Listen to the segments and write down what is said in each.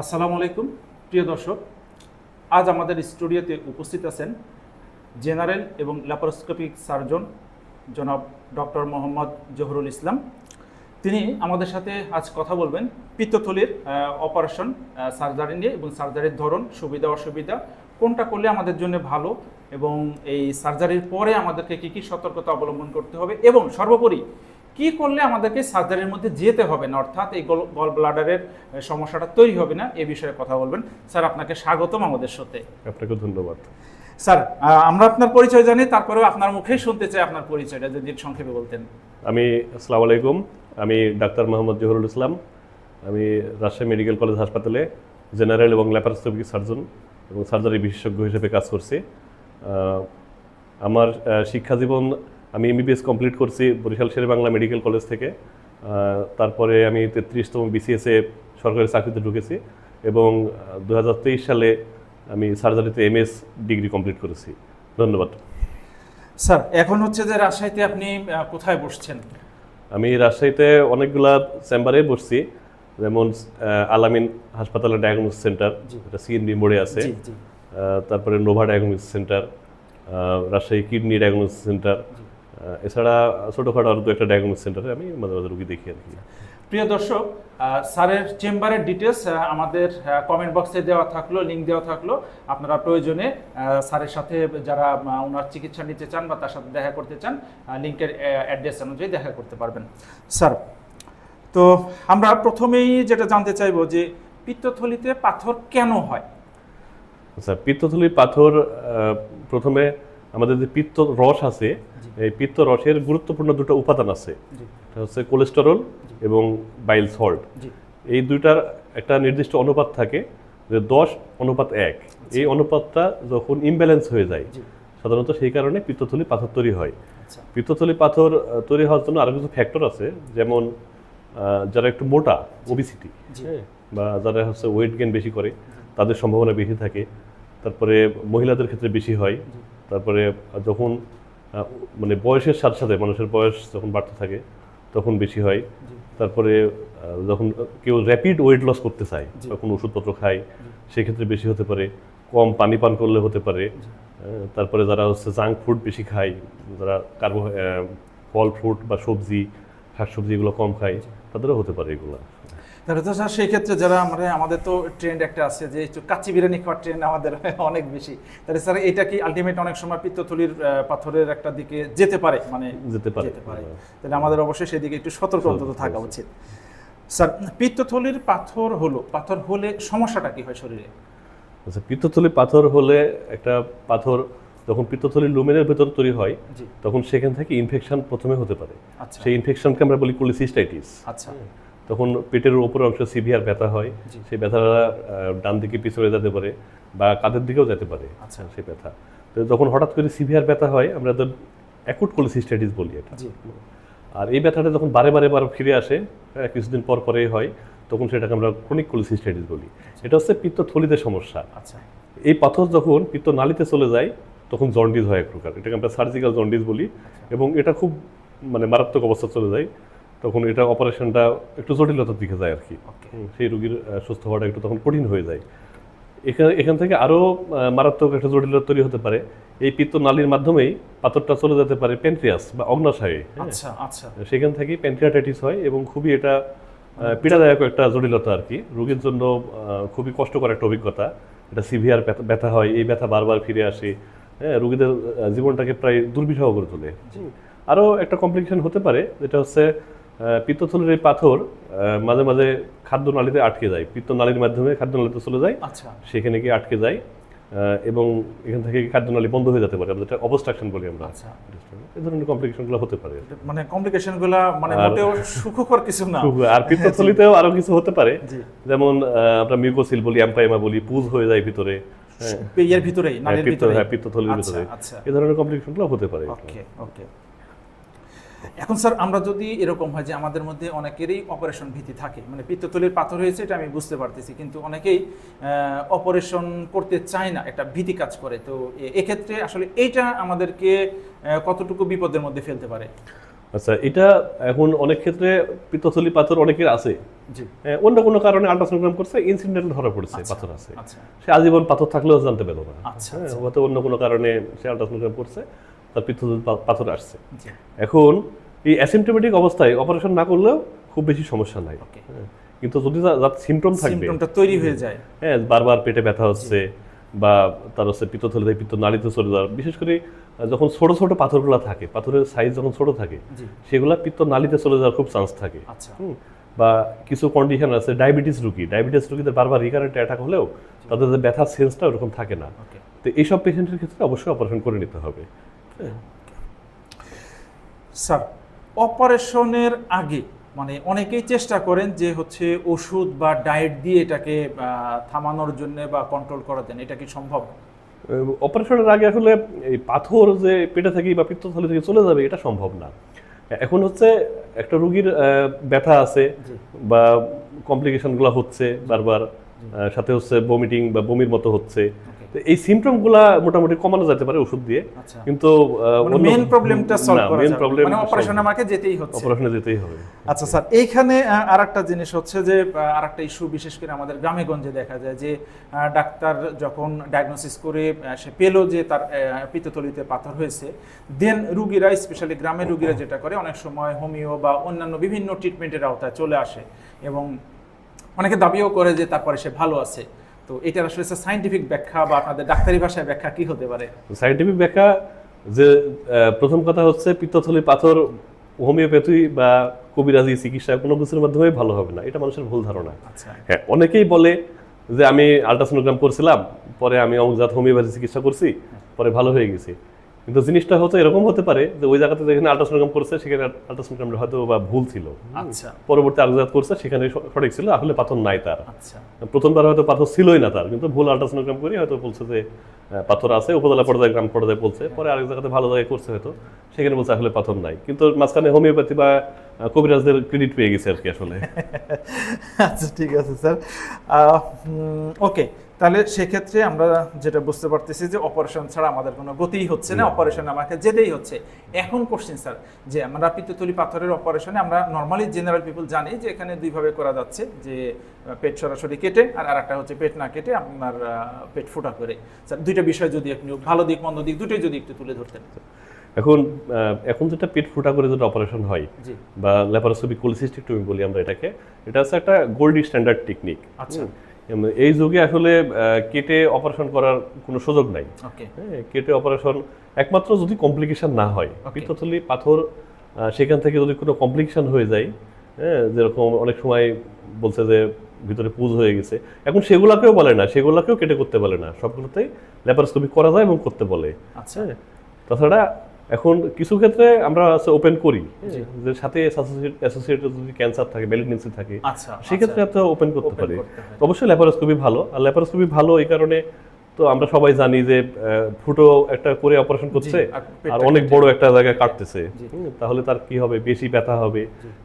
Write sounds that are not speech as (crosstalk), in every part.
আসসালামু আলাইকুম, প্রিয় দর্শক। আজ আমাদের স্টুডিওতে উপস্থিত আছেন জেনারেল এবং ল্যাপারোস্কোপিক সার্জন জনাব ডক্টর মোহাম্মদ জহুরুল ইসলাম। তিনি আমাদের সাথে আজ কথা বলবেন পিত্তথলির অপারেশন সার্জারি নিয়ে এবং সার্জারির ধরন, সুবিধা, অসুবিধা, কোনটা করলে আমাদের জন্য ভালো এবং এই সার্জারির পরে আমাদেরকে কী কী সতর্কতা অবলম্বন করতে হবে এবং সর্বোপরি কি করলে আমাদেরকে সার্জারির মধ্যে যেতে হবে না? অর্থাৎ এই গল ব্লাডারের সমস্যাটা তৈরি হবে না? এ বিষয়ে কথা বলবেন। স্যার আপনাকে স্বাগতম আমাদের সাথে। আপনাকে ধন্যবাদ। স্যার আমরা আপনার পরিচয় জানি তারপরেও আপনার মুখেই শুনতে চাই আপনার পরিচয়টা যদি সংক্ষেপে বলতেন। আমি আসসালামু আলাইকুম। আমি ডাক্তার মোহাম্মদ জহুরুল ইসলাম। আমি রাজশাহী মেডিকেল কলেজ হাসপাতালে জেনারেল এবং ল্যাপারোস্কোপিক সার্জন এবং সার্জারি বিশেষজ্ঞ হিসেবে কাজ করছি। আমার আহ, শিক্ষা জীবন আমি এমবিবিএস কমপ্লিট করছি বরিশাল শেরে বাংলা মেডিকেল কলেজ থেকে তারপরে আমি তেত্রিশতম বিসিএসে সরকারি চাকরিতে ঢুকেছি এবং দু হাজার তেইশ সালে আমি সার্জারিতে এমএস ডিগ্রি কমপ্লিট করেছি। ধন্যবাদ। স্যার এখন হচ্ছে যে রাজশাহীতে আপনি কোথায় বসছেন? আমি রাজশাহীতে অনেকগুলা চেম্বারে বসছি যেমন আলামিন হাসপাতালের ডায়াগনোস সেন্টার জি। এটা সিএনবি মোড়ে আছে। তারপরে Nova diagnostic centre Rajshahi kidney diagnostic centre এছাড়া ছোটোখাটো আরও দু একটা ডায়াগনোস সেন্টারে আমি মাঝে মাঝে রুগী দেখি আর কি প্রিয় দর্শক স্যারের চেম্বারের ডিটেলস আমাদের কমেন্ট বক্সে দেওয়া থাকল লিঙ্ক দেওয়া থাকল। আপনারা প্রয়োজনে স্যারের সাথে যারা ওনার চিকিৎসা নিতে চান বা তার সাথে দেখা করতে চান লিঙ্কের অ্যাড্রেস অনুযায়ী দেখা করতে পারবেন। স্যার তো আমরা প্রথমেই যেটা জানতে চাইব যে পিত্তথলিতে পাথর কেন হয়? স্যার পিত্তথলির পাথর প্রথমে আমাদের যে পিত্ত রস আছে এই পিত্ত রসের গুরুত্বপূর্ণ দুটো উপাদান আছে। এটা হচ্ছে কোলেস্টেরল এবং বাইল সল্ট। এই দুইটার একটা নির্দিষ্ট অনুপাত থাকে যে দশ অনুপাত এক। এই অনুপাতটা যখন ইমব্যালেন্স হয়ে যায় সাধারণত সেই কারণে পিত্তথলি পাথর তৈরি হয়। আচ্ছা। পিত্তথলি পাথর তৈরি হওয়ার জন্য আরও কিছু ফ্যাক্টর আছে যেমন যারা একটু মোটা ওবিসিটি জি। বা যারা হচ্ছে ওয়েট গেন বেশি করে তাদের সম্ভাবনা বেশি থাকে। তারপরে মহিলাদের ক্ষেত্রে বেশি হয়। তারপরে যখন মানে বয়সের সাথে সাথে মানুষের বয়স যখন বাড়তে থাকে তখন বেশি হয়। তারপরে যখন কেউ র্যাপিড ওয়েট লস করতে চায়। তখন ওষুধপত্র খায় সেক্ষেত্রে বেশি হতে পারে কম পানি পান করলে হতে পারে তারপরে যারা হচ্ছে জাঙ্ক ফুড বেশি খায় যারা কার্বো ফল ফ্রুট বা সবজি শাকসবজি এগুলো কম খায় তাদেরও হতে পারে এগুলো। তাহলে তো স্যার সেই ক্ষেত্রে যারা মানে আমাদের তো ট্রেন্ড একটা আছে যে একটু কাচ্চি বিরিয়ানি খাওয়ার ট্রেন্ড আমাদের (laughs) অনেক বেশি। তাহলে স্যার এটা কি আলটিমেট অনেক সময় পিত্তথলির পাথরের একটা দিকে যেতে পারে? মানে যেতে পারে যেতে পারে। তাহলে আমাদের অবশ্যই সেদিকে একটু সতর্ক অন্তত থাকা উচিত। স্যার পিত্তথলির পাথর হলো পাথর হলে সমস্যাটা কি হয় শরীরে? আচ্ছা পিত্তথলি পাথর হলে একটা পাথর যখন পিত্তথলির লুমেনের ভেতর তৈরি হয় তখন সেখান থেকে ইনফেকশন প্রথমে হতে পারে। আচ্ছা। সেই ইনফেকশনকে আমরা বলি কোলিসিস্টাইটিস আচ্ছা। তখন পেটের উপর অংশ সিভিয়ার ব্যথা হয়। সেই ব্যথাটা ডান দিকে পিছনে যেতে পারে বা কাঁধের দিকেও যেতে পারে আচ্ছা। সেই ব্যথা। তো যখন হঠাৎ করে সিভিয়ার ব্যথা হয় আমরা তো অ্যাকুট কোলিসিস্টাইটিস বলি এটা। আর এই ব্যথাটা যখন বারে বারে বার ফিরে আসে হ্যাঁ, কিছুদিন পর পরেই হয় তখন সেটাকে আমরা ক্রনিক কোলিসিস্টাইটিস বলি। এটা হচ্ছে পিত্তথলিতে সমস্যা। আচ্ছা। এই পাথর যখন পিত্ত নালীতে চলে যায় তখন জন্ডিস হয় এক প্রকার। এটাকে আমরা সার্জিক্যাল জন্ডিস বলি এবং এটা খুব মানে মারাত্মক অবস্থা চলে যায়। তখন এটা অপারেশনটা একটু জটিলতার দিকে যায় আর কি। সেই রোগীর সুস্থ হওয়াটা একটু তখন কঠিন হয়ে যায়। এখানে এখান থেকে আরও মারাত্মক একটা জটিলতা তৈরি হতে পারে। এই পিত্ত নালীর মাধ্যমেই পাথরটা চলে যেতে পারে প্যানক্রিয়াস বা অগ্নাশয়ে। আচ্ছা আচ্ছা। সেখান থেকেই প্যানক্রিয়াটাইটিস হয় এবং খুবই এটা পীড়াদায়ক একটা জটিলতা আর কি। রোগীর জন্য খুবই কষ্টকর একটা অভিজ্ঞতা। এটা সিভিয়ার ব্যথা হয় এই ব্যথা বারবার ফিরে আসে। হ্যাঁ রোগীদের জীবনটাকে প্রায় দুর্বিষহ করে তোলে। আরও একটা কমপ্লিকেশন হতে পারে যেটা হচ্ছে পিত্তথলির এই পাথর মাঝে মাঝে খাদ্য নালীতে আটকে যায়। পিত্ত নালীর মাধ্যমে খাদ্য নালীতে চলে যায়। আচ্ছা। সেখানে গিয়ে আটকে যায় এবং এখান থেকে খাদ্য নালী বন্ধ হয়ে যেতে পারে। যেটা অবস্ট্রাকশন বলি আমরা। আচ্ছা। এই ধরনের কমপ্লিকেশনগুলো হতে পারে। মানে মানে মোটেও সুখকর কিছু না। আর পিত্তথলিতেও আরও কিছু হতে পারে। যেমন আমরা মিউকোসিল বলি অ্যাম্পাইমা বলি পুজ হয়ে যায় ভিতরে। ইয়ের ভিতরেই হ্যাঁ, নালীর ভিতরে হ্যাঁ পিত্তথলির আচ্ছা ভিতরে। আচ্ছা। এই ধরনের কমপ্লিকেশনগুলো হতে পারে ওকে ওকে। এখন স্যার আমরা যদি এরকম হয় যে আমাদের মধ্যে অনেকেরই অপারেশন ভীতি থাকে মানে পিত্তথলির পাথর হয়েছে এটা আমি বুঝতে পারতেছি কিন্তু অনেকেই অপারেশন করতে চায় না একটা ভীতি কাজ করে। তো এক্ষেত্রে আসলে এইটা আমাদেরকে কতটুকু বিপদের মধ্যে ফেলতে পারে? আচ্ছা এটা এখন অনেক ক্ষেত্রে পিত্তথলি পাথর অনেকের আছে। অন্য কোনো কারণে আল্ট্রাসোনোগ্রাম করছে ইনসিডেন্টাল ধরা পড়ছে আচ্ছা, পাথর আছে। আচ্ছা। সে আজীবন পাথর থাকলেও জানতে পেল না। আচ্ছা, হ্যাঁ। হয়তো অন্য কোনো কারণে সে আল্ট্রাসোনোগ্রাম করছে। তার পিত্তথলি পাথর আসছে। এখন এই অ্যাসিমটোমেটিক অবস্থায় অপারেশন না করলেও খুব বেশি সমস্যা নাই। হ্যাঁ, কিন্তু যদি যার সিমটম থাকবে সিমটমটা তৈরি হয়ে যায়। হ্যাঁ বারবার পেটে ব্যথা হচ্ছে বা তার হচ্ছে পিত্তথলি থেকে পিত্ত নাড়িতে চলে যাওয়ার বিশেষ করে যখন ছোট ছোট পাথরগুলো থাকে পাথরের সাইজ যখন ছোট থাকে সেগুলা পিত্ত নালিতে চলে যাওয়ার খুব চান্স থাকে। আচ্ছা। বা কিছু কন্ডিশন আছে ডায়াবেটিস রুগী। ডায়াবেটিস রুগীদের বারবার রিকারেন্ট অ্যাটাক হলেও তাদের যে ব্যথার সেন্সটা ওরকম থাকে না। তো এইসব পেশেন্টের ক্ষেত্রে অবশ্যই অপারেশন করে নিতে হবে। স্যার অপারেশনের আগে মানে অনেকেই চেষ্টা করেন যে হচ্ছে ওষুধ বা ডায়েট দিয়ে এটাকে থামানোর জন্য বা কন্ট্রোল করার জন্য। এটা কি সম্ভব? অপারেশনের আগে আসলে এই পাথর যে পেটে থাকি বা পিত্তথলি থেকে চলে যাবে এটা সম্ভব না। এখন হচ্ছে একটা রুগীর ব্যথা আছে বা কমপ্লিকেশনগুলো হচ্ছে বারবার। সাথে হচ্ছে বমিটিং বা বমির মতো হচ্ছে। তো এই সিমটমগুলা মোটামুটি কমানো যেতে পারে ওষুধ দিয়ে। আচ্ছা। কিন্তু মেন প্রবলেমটা সলভ করা মেন প্রবলেম মানে অপারেশনে আমাকে যেতেই হচ্ছে। অপারেশনে যেতেই হবে। আচ্ছা স্যার এইখানে আর একটা জিনিস হচ্ছে যে আর একটা ইস্যু বিশেষ করে আমাদের গ্রামে গঞ্জে দেখা যায় যে ডাক্তার যখন ডায়াগনোসিস করে সে পেল যে তার পিত্তথলিতে পাথর হয়েছে দেন রুগীরা স্পেশালি গ্রামের রুগীরা যেটা করে অনেক সময় হোমিও বা অন্যান্য বিভিন্ন ট্রিটমেন্টের আওতায় চলে আসে এবং অনেকে দাবিও করে যে তারপরে সে ভালো আছে। তো এটার আসলে সাইন্টিফিক ব্যাখ্যা বা আপনাদের ডাক্তারি ভাষায় ব্যাখ্যা কি হতে পারে? সাইন্টিফিক ব্যাখ্যা যে প্রথম কথা হচ্ছে পিত্তথলি পাথর হোমিওপ্যাথি বা কবিরাজি চিকিৎসা কোনো কিছুর মাধ্যমে ভালো হবে না। এটা মানুষের ভুল ধারণা। আচ্ছা। হ্যাঁ অনেকেই বলে যে আমি আল্ট্রাসোনোগ্রাম করছিলাম পরে আমি অমুকজাত হোমিওপ্যাথি চিকিৎসা করছি পরে ভালো হয়ে গেছি। কিন্তু জিনিসটা হয়তো এরকম হতে পারে যে ওই জায়গাতে যেখানে আল্ট্রাসোনোগ্রাম করছে সেখানে আল্ট্রাসোনোগ্রামটা হয়তো বা ভুল ছিল। আচ্ছা। পরবর্তী আলোচনা করছে সেখানে সঠিক ছিল আসলে পাথর নাই তার। আচ্ছা। প্রথমবার হয়তো পাথর ছিলই না তার কিন্তু ভুল আল্ট্রাসোনোগ্রাম করে হয়তো বলছে যে পাথর আছে উপজেলা পর্যায়ে গ্রাম পর্যায়ে বলছে পরে আরেক জায়গাতে ভালো জায়গায় করছে হয়তো সেখানে বলছে আসলে পাথর নাই। কিন্তু মাঝখানে হোমিওপ্যাথি বা কবিরাজদের ক্রেডিট পেয়ে গেছে আর কি আসলে। (laughs) আচ্ছা ঠিক আছে স্যার ওকে তাহলে সেক্ষেত্রে আমরা যেটা বুঝতে পারতেছি যে অপারেশন ছাড়া আমাদের কোনো গতিই হচ্ছে না অপারেশন আমাকে যেতেই হচ্ছে। এখন কোশ্চেন স্যার যে আমরা পিত্তথলি পাথরের অপারেশনে আমরা নর্মালি জেনারেল পিপল জানি যে এখানে দুইভাবে করা যাচ্ছে যে পেট সরাসরি কেটে আর আরেকটা হচ্ছে পেট না কেটে আপনার পেট ফুটা করে। স্যার দুইটা বিষয় যদি আপনি ভালো দিক মন্দ দিক দুটোই যদি একটু তুলে ধরতেন। এখন এখন যেটা পেট ফুটা করে যেটা অপারেশন হয় বা ল্যাপারোস্কোপি কোলিসিস্টেক্টমি বলি আমরা এটাকে এটা হচ্ছে একটা গোল্ডি স্ট্যান্ডার্ড টেকনিক আচ্ছা। এই যুগে আসলে কেটে অপারেশন করার কোনো সুযোগ নাই। হ্যাঁ, কেটে অপারেশন একমাত্র যদি কমপ্লিকেশন না হয়. পিত্তথলি পাথর সেখান থেকে যদি কোনো কমপ্লিকেশন হয়ে যায় হ্যাঁ যেরকম অনেক সময় বলছে যে ভিতরে পুজ হয়ে গেছে এখন সেগুলাকেও বলে না সেগুলাকেও কেটে করতে বলে না। সবগুলোতেই ল্যাপারোস্কোপি করা যায় এবং করতে বলে। আচ্ছা। হ্যাঁ তাছাড়া এখন কিছু ক্ষেত্রে আমরা ওপেন করি। যে সাথে অ্যাসোসিয়েটেড যদি ক্যান্সার থাকে মেলিগনেন্সি থাকে আচ্ছা সেক্ষেত্রে আচ্ছা, ওপেন করতে পারি। অবশ্যই ল্যাপারোস্কোপি ভালো। আর ল্যাপারোস্কোপি ভালো এই কারণে তো আমরা সবাই জানি যে ফুটো একটা করে অপারেশন করছে আর অনেক বড় একটা জায়গায় কাটতেছে। তাহলে তার কি হবে? বেশি ব্যথা হবে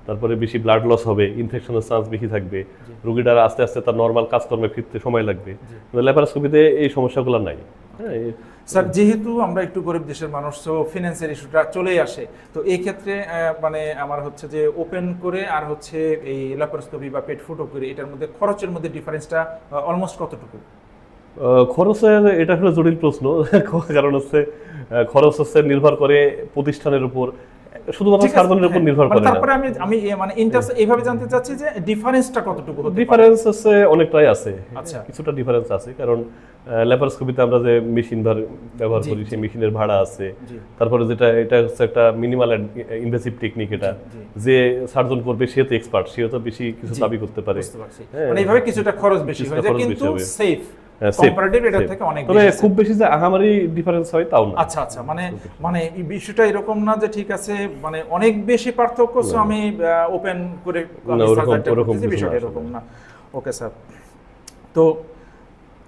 তারপরে বেশি ব্লাড লস হবে ইনফেকশনের চান্স বেশি থাকবে। রোগীটার আস্তে আস্তে তার নর্মাল কাজকর্মে ফিরতে সময় লাগবে। ল্যাপারোস্কোপিতে এই সমস্যাগুলো নাই। হ্যাঁ স্যার, যেহেতু আমরা একটু গরিব দেশের মানুষ তো ফিনান্সের ইস্যুটা চলেই আসে। তো এই ক্ষেত্রে মানে আমার হচ্ছে যে ওপেন করে আর হচ্ছে এই ল্যাপারোস্কোপি বা পেট ফুটো করে, এটার মধ্যে খরচের মধ্যে ডিফারেন্সটা অলমোস্ট কতটুকু? খরচের, এটা হলো জটিল প্রশ্ন। (laughs) কারণ হচ্ছে খরচ হচ্ছে নির্ভর করে প্রতিষ্ঠানের উপর। শুধুমাত্র ঠিক উপর হ্যাঁ। নির্ভর মানে করে তারপরে আমি আমি মানে ইন্টারেস্ট এইভাবে জানতে চাচ্ছি যে ডিফারেন্সটা কতটুকু হতে ডিফারেন্স আছে অনেকটাই আছে। আচ্ছা। কিছুটা ডিফারেন্স আছে কারণ ল্যাপারোস্কোপিতে আমরা যে মেশিন ব্যবহার করি সেই মেশিনের ভাড়া আছে। তারপরে যেটা এটা হচ্ছে একটা মিনিমাল ইনভেসিভ টেকনিক এটা। যে সার্জন করবে সে তো এক্সপার্ট সে তো বেশি কিছু দাবি করতে পারে। হ্যাঁ। মানে এইভাবে কিছুটা খরচ বেশি হয়ে যায় খরচ বেশি কিন্তু হবে। সেফ কম্পারেটিভ এটার থেকে অনেক তবে খুব বেশি যে আহামারি ডিফারেন্স হয় তাও না। আচ্ছা আচ্ছা মানে মানে বিষয়টা এরকম না যে ঠিক আছে মানে অনেক বেশি পার্থক্য আমি ওপেন করে বিষয়টা এরকম না। ওকে স্যার তো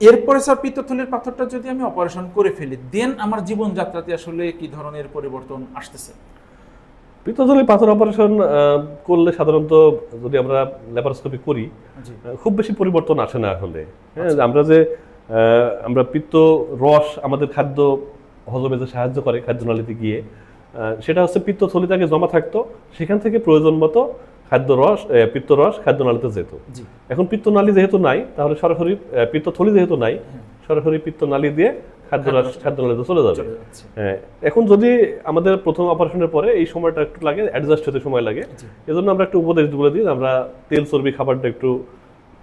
এরপরে স্যার পিত্তথলির পাথরটা যদি আমি অপারেশন করে ফেলি দেন আমার জীবনযাত্রাতে আসলে কি ধরনের পরিবর্তন আসতেছে? পিত্তথলি পাথর অপারেশন করলে সাধারণত যদি আমরা ল্যাপারোস্কোপি করি খুব বেশি পরিবর্তন আসে না আসলে। হ্যাঁ আমরা যে আমরা পিত্ত রস আমাদের খাদ্য হজমে যে সাহায্য করে খাদ্যনালীতে গিয়ে সেটা হচ্ছে পিত্তথলিতে আগে জমা থাকতো সেখান থেকে প্রয়োজন মতো খাদ্য রস আহ, পিত্তরস খাদ্যনালীতে যেত। এখন পিত্তনালী যেহেতু নাই তাহলে সরাসরি পিত্তথলি যেহেতু নাই সরাসরি পিত্তনালী দিয়ে খাদ্যনালীতে চলে যাবে। হ্যাঁ, এখন যদি আমাদের প্রথম অপারেশনের পরে এই সময়টা একটু লাগে অ্যাডজাস্ট হতে সময় লাগে এজন্য আমরা একটু উপদেশ বলে দিই আমরা তেল চর্বি খাবারটা একটু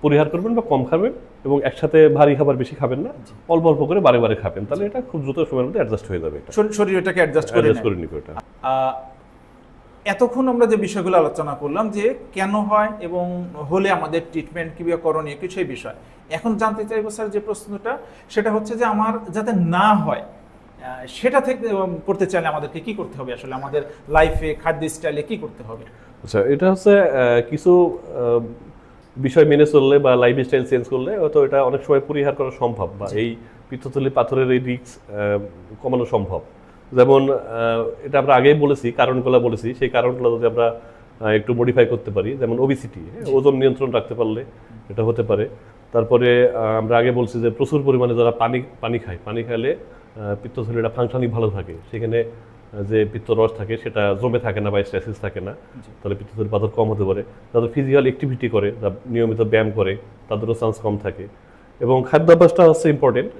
পরিহার করবেন বা কম খাবেন এবং একসাথে ভারী খাবার বেশি খাবেন না অল্প অল্প করে বারে বারে খাবেন। তাহলে এটা খুব দ্রুত সময়ের মধ্যে অ্যাডজাস্ট হয়ে যাবে শরীর- এটাকে অ্যাডজাস্ট করে অ্যাডজাস্ট। করে নিবে এটা। এতক্ষণ আমরা যে বিষয়গুলো আলোচনা করলাম যে কেন হয় এবং হলে আমাদের ট্রিটমেন্ট কীভাবে করণীয় কিছু এই বিষয় এখন জানতে চাইব স্যার যে প্রশ্নটা সেটা হচ্ছে যে আমার যাতে না হয় সেটা থেকে করতে চাইলে আমাদেরকে কি করতে হবে আসলে? আমাদের লাইফে খাদ্য স্টাইলে কি করতে হবে? আচ্ছা এটা হচ্ছে কিছু বিষয় মেনে চললে বা লাইফ স্টাইল চেঞ্জ করলে হয়তো এটা অনেক সময় পরিহার করা সম্ভব বা এই পিত্তথলি পাথরের এই রিক্স কমানো সম্ভব। যেমন এটা আমরা আগেই বলেছি কারণগুলো বলেছি সেই কারণগুলো যদি আমরা একটু মডিফাই করতে পারি যেমন ওবিসিটি ওজন নিয়ন্ত্রণ রাখতে পারলে এটা হতে পারে। তারপরে আমরা আগে বলছি যে প্রচুর পরিমাণে যারা পানি পানি খায় পানি খাইলে পিত্তথলিটা ফাংশনিং ভালো থাকে। সেখানে যে পিত্তরস থাকে সেটা জমে থাকে না বা স্ট্যাসিস থাকে না তাহলে পিত্তথলি পাথর কম হতে পারে। যাদের ফিজিক্যাল অ্যাক্টিভিটি করে যা নিয়মিত ব্যায়াম করে তাদেরও চান্স কম থাকে। এবং খাদ্যাভ্যাসটা হচ্ছে ইম্পর্টেন্ট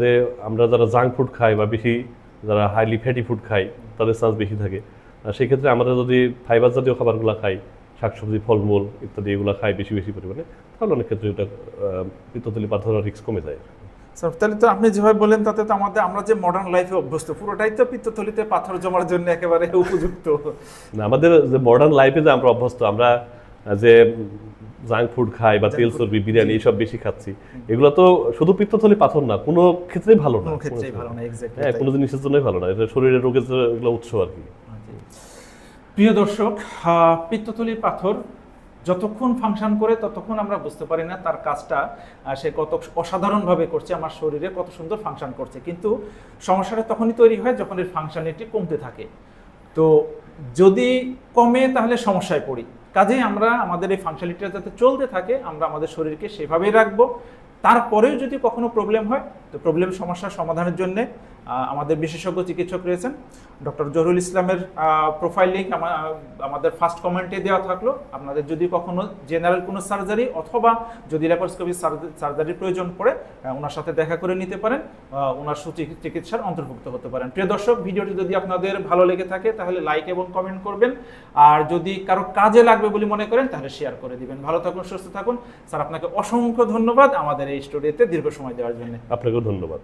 যে আমরা যারা জাঙ্ক ফুড খাই বা বেশি যারা হাইলি ফ্যাটি ফুড খাই তাদের চান্স বেশি থাকে। আর সেক্ষেত্রে আমরা যদি ফাইবার জাতীয় খাবারগুলো খাই শাকসবজি ফলমূল ইত্যাদি এগুলো খাই বেশি বেশি পরিমাণে তাহলে অনেক ক্ষেত্রে এটা আহ, পিত্তথলি পাথরের রিস্ক কমে যায়। স্যার তাহলে তো আপনি যেভাবে বললেন তাতে তো আমাদের আমরা যে মডার্ন লাইফে অভ্যস্ত পুরোটাই তো পিত্তথলিতে পাথর জমার জন্য একেবারে (laughs) উপযুক্ত। না আমাদের যে মডার্ন লাইফে যে আমরা অভ্যস্ত আমরা যে জাঙ্ক ফুড খাই বা তেল চর্বি বিরিয়ানি এইসব বেশি খাচ্ছি। এগুলো তো শুধু পিত্তথলি পাথর না কোনো ক্ষেত্রেই ভালো না। হ্যাঁ কোনো জিনিসের জন্যই ভালো না এটা শরীরের রোগের এগুলো উৎস আর কি। প্রিয় দর্শক পিত্তথলি পাথর যতক্ষণ ফাংশন করে ততক্ষণ আমরা বুঝতে পারি না তার কাজটা সে কত অসাধারণভাবে করছে আমার শরীরে কত সুন্দর ফাংশন করছে। কিন্তু সমস্যাটা তখনই তৈরি হয় যখন এর ফাংশনালিটি কমতে থাকে। তো যদি কমে তাহলে সমস্যায় পড়ি। কাজেই আমরা আমাদের এই ফাংশনালিটিটা যাতে চলতে থাকে, আমরা আমাদের শরীরকে সেভাবেই রাখব। তারপরেও যদি কখনো প্রবলেম হয়, তো প্রবলেম সমস্যার সমাধানের জন্য আমাদের বিশেষজ্ঞ চিকিৎসক রয়েছেন। ডক্টর জহুরুল ইসলামের প্রোফাইল লিঙ্ক আমাদের ফার্স্ট কমেন্টে দেওয়া থাকল। আপনাদের যদি কখনো জেনারেল কোনো সার্জারি অথবা যদি ল্যাপারোস্কোপি সার্জারির প্রয়োজন পড়ে ওনার সাথে দেখা করে নিতে পারেন ওনার সুচিকি- চিকিৎসার অন্তর্ভুক্ত হতে পারেন। প্রিয় দর্শক, ভিডিওটি যদি আপনাদের ভালো লেগে থাকে, তাহলে লাইক এবং কমেন্ট করবেন। আর যদি কারও কাজে লাগবে বলে মনে করেন, তাহলে শেয়ার করে দিবেন। ভালো থাকুন, সুস্থ থাকুন। স্যার, আপনাকে অসংখ্য ধন্যবাদ আমাদের এই স্টুডিওতে দীর্ঘ সময় দেওয়ার জন্য। আপনাকেও ধন্যবাদ।